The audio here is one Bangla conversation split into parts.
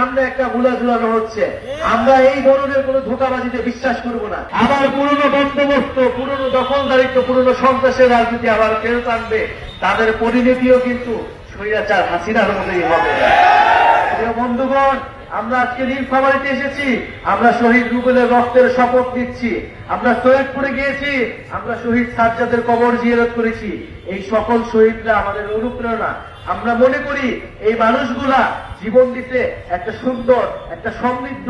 সামনে একটা বুলা ঝুলানো হচ্ছে। আমরা এই ধরনের কোনো ধোকাবাজিতে বিশ্বাস করব না। আবার পুরনো বন্দোবস্ত, পুরনো দখলদারিত্ব, পুরনো সন্ত্রাসের রাজনীতি আবার ফেরত আনবে তাদের পরিণতিও কিন্তু স্বৈরাচার হাসিনার মতোই হবে। বন্ধুগণ, আমরা আজকে নীলফামারিতে এসেছি। আমরা শহীদ রুবেলের রক্তের শপথ নিচ্ছি। আমরা সৈয়দপুরে গিয়েছি। আমরা শহীদ সাজ্জাদের কবর জিয়ারত করেছি। এই সকল শহীদরা আমাদের অনুপ্রেরণা। আমরা মনে করি এই মানুষগুলা জীবন দিতে একটা সুন্দর, একটা সমৃদ্ধ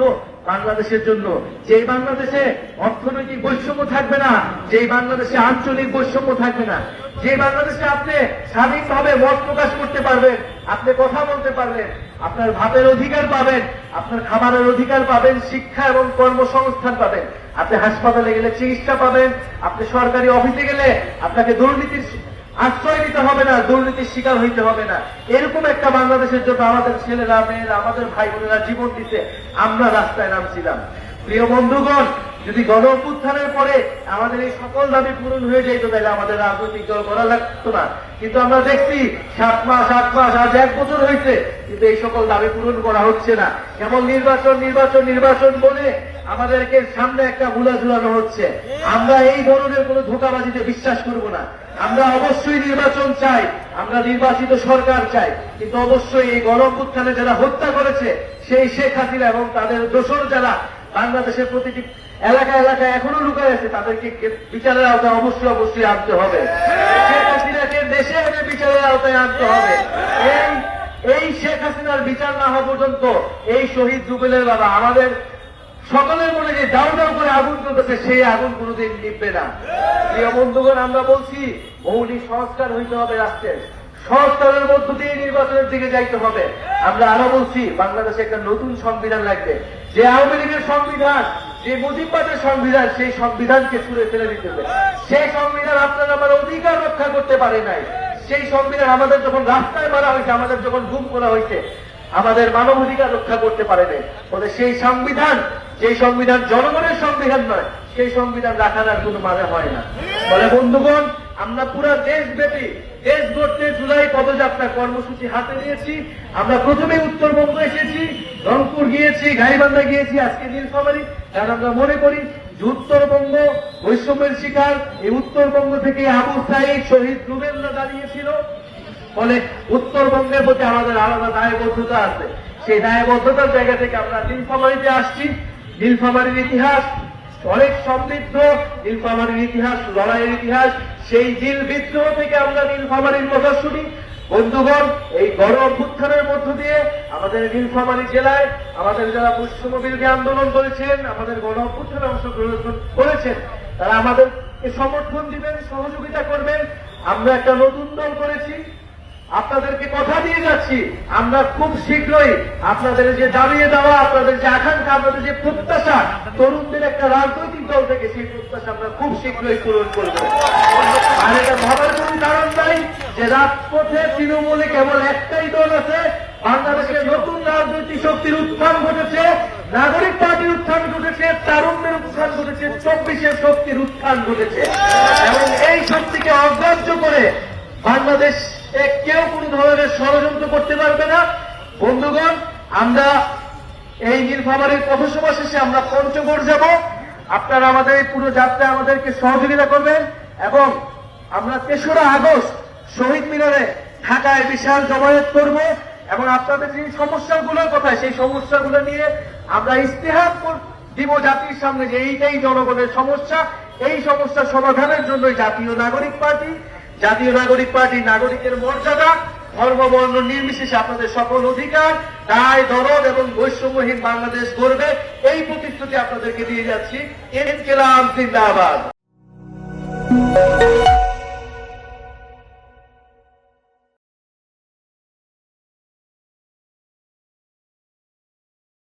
বাংলাদেশের জন্য। যেই বাংলাদেশে অর্থনৈতিক বৈষম্য থাকবে না, যেই বাংলাদেশে আঞ্চলিক বৈষম্য থাকবে না যে বাংলাদেশে আপনি স্বাধীনভাবে মত প্রকাশ করতে পারবেন, আপনি কথা বলতে পারবেন, আপনার ভাতের অধিকার পাবেন, আপনার খাবারের অধিকার পাবেন, শিক্ষা এবং কর্মসংস্থান পাবেন। আপনি হাসপাতালে গেলে চিকিৎসা পাবেন, আপনি সরকারি অফিসে গেলে আপনাকে দুর্নীতির আশ্রয় দিতে হবে না, দুর্নীতির শিকার হইতে হবে না। এরকম একটা বাংলাদেশের জন্য আমাদের ছেলেরা, মেয়েরা, আমাদের ভাই বোনেরা জীবন দিতে আমরা রাস্তায় নামছিলাম। প্রিয় বন্ধুগণ, যদি গণ অভ্যুত্থানের পরে আমাদের এই সকল দাবি পূরণ হয়ে যেত তাহলে আমাদের রাজনৈতিক দল করা লাগতো না। কিন্তু আমরা দেখছি, সাত মাস, আট মাস, আজ এক বছর হয়েছে, কিন্তু এই সকল দাবি পূরণ করা হচ্ছে না। কেমন নির্বাচন নির্বাচন নির্বাচন বলে আমাদেরকে সামনে একটা বুলা ঝুলানো হচ্ছে। আমরা এই ধরনের কোনো ধোকাবাজিতে বিশ্বাস করব না। আমরা অবশ্যই নির্বাচন চাই, আমরা নির্বাচিত সরকার চাই। কিন্তু অবশ্যই এই গণ উত্থানে যারা হত্যা করেছে, সেই শেখ হাসিনা এবং তাদের দোসর যারা বাংলাদেশের প্রতিটি এলাকা এলাকায় এখনও লুকায় আছে, তাদেরকে বিচারের আওতায় অবশ্যই অবশ্যই আনতে হবে। শেখ হাসিনাকে দেশে এনে বিচারের আওতায় আনতে হবে। এই এই শেখ হাসিনার বিচার না হওয়া পর্যন্ত এই শহীদ রুবেলের বাবা, আমাদের সকলের মনে যে দাউ দাউ করে আগুন চলতেছে সেই আগুন কোনোদিন নিববে না। প্রিয় বন্ধুগণ, আমরা বলছি, মৌলিক সংস্কার হইতে হবে রাষ্ট্রের। সংস্কারের মধ্য দিয়ে নির্বাচনের দিকে যাইতে হবে। আমরা আরও বলছি, বাংলাদেশে একটা নতুন সংবিধান লাগবে। যে আওয়ামী লীগের সংবিধান, যে মুজিববাদের সংবিধান, সেই সংবিধানকে ছুড়ে ফেলে দিতে হবে। সেই সংবিধান আপনারা আমার অধিকার রক্ষা করতে পারে নাই। সেই সংবিধান আমাদের যখন রাস্তায় মারা হয়েছে, আমাদের যখন গুম করা হয়েছে আমাদের মানবাধিকার রক্ষা করতে পারে নাই ফলে সেই সংবিধান যে সংবিধান জনগণের সংবিধান নয়, সেই সংবিধান রাখার আর কোনো মানে হয় না। ফলে বন্ধুগণ, আমরা পুরো দেশব্যাপী, দেশ গড়তে জুলাই পদযাত্রা কর্মসূচি হাতে নিয়েছি। আমরা প্রথমে উত্তরবঙ্গ এসেছি, রংপুর গিয়েছি, গাইবান্ধা গিয়েছি, আজকে নীলফামারী। কারণ আমরা মনে করি যে উত্তরবঙ্গ বৈষম্যের শিকার। এই উত্তরবঙ্গ থেকে আবু সাইদ শহীদ রুবেলরা দাঁড়িয়েছিল। ফলে উত্তরবঙ্গের প্রতি আমাদের আলাদা দায়বদ্ধতা আছে। সেই দায়বদ্ধতার জায়গা থেকে আমরা নীলফামারিতে আসছি। নীলফামারির ইতিহাস অনেক সমৃদ্ধ। নীলফামারির ইতিহাস, লড়াইয়ের ইতিহাস, সেই নীল বিদ্রোহ থেকে আমরা নীলফামারির কথা শুনি। বন্ধুগণ, এই গণ অভ্যুত্থানের মধ্য দিয়ে আমাদের নীলফামারী জেলায় আমাদের যারা বৈষম্য বিরোধী আন্দোলন করেছেন, আমাদের গণ অভ্যুত্থানে অংশগ্রহণ করেছেন, তারা আমাদেরকে সমর্থন দিবেন, সহযোগিতা করবেন। আমরা একটা নতুন দল করেছি। আপনাদেরকে কথা দিয়ে যাচ্ছি। আমরা খুব শীঘ্রই আপনাদের যে দাঁড়িয়ে দেওয়া, আপনাদের যে আকাঙ্ক্ষা, আপনাদের যে প্রত্যাশা, তরুণদের একটা রাজনৈতিক দল থেকে সেই প্রত্যাশা আমরা খুব শীঘ্রই পূরণ করব। আর এটা ভাবার কোনো কারণ নাই যে রাজপথে তৃণমূলে কেবল একটাই দল আছে, বাংলাদেশের নতুন রাজনৈতিক শক্তির উত্থান ঘটেছে, নাগরিক পার্টির উত্থান ঘটেছে তারুণ্যের উত্থান ঘটেছে, চব্বিশের শক্তির উত্থান ঘটেছে। এবং এই শক্তিকে অগ্রাহ্য করে বাংলাদেশ কেউ কোন ধরনের ষড়যন্ত্র করতে পারবে না। বন্ধুগণ, আমরা এই নীলফামারীর পথসভা শেষে আমরা পঞ্চগড় যাব। আপনারা আমাদের এই পুরো যাত্রায় আমাদেরকে সহযোগিতা করবেন এবং আমরা তেসরা আগস্ট শহীদ মিনারে ঢাকায় বিশাল জমায়েত করব এবং আপনাদের যে সমস্যাগুলোর কথা, সেই সমস্যাগুলো নিয়ে আমরা ইস্তেহার দিব জাতির সামনে যে এইটাই জনগণের সমস্যা। এই সমস্যা সমাধানের জন্য জাতীয় নাগরিক পার্টি জাতীয় নাগরিক পার্টি নাগরিকের মর্যাদা, ধর্মবর্ণ নির্বিশেষে আপনাদের সকল অধিকার, দায়, দরদ এবং বৈষম্যহীন বাংলাদেশ গড়বে। এই প্রতিশ্রুতি আপনাদেরকে দিয়ে যাচ্ছি। এনকেলাম জিন্দাবাদ।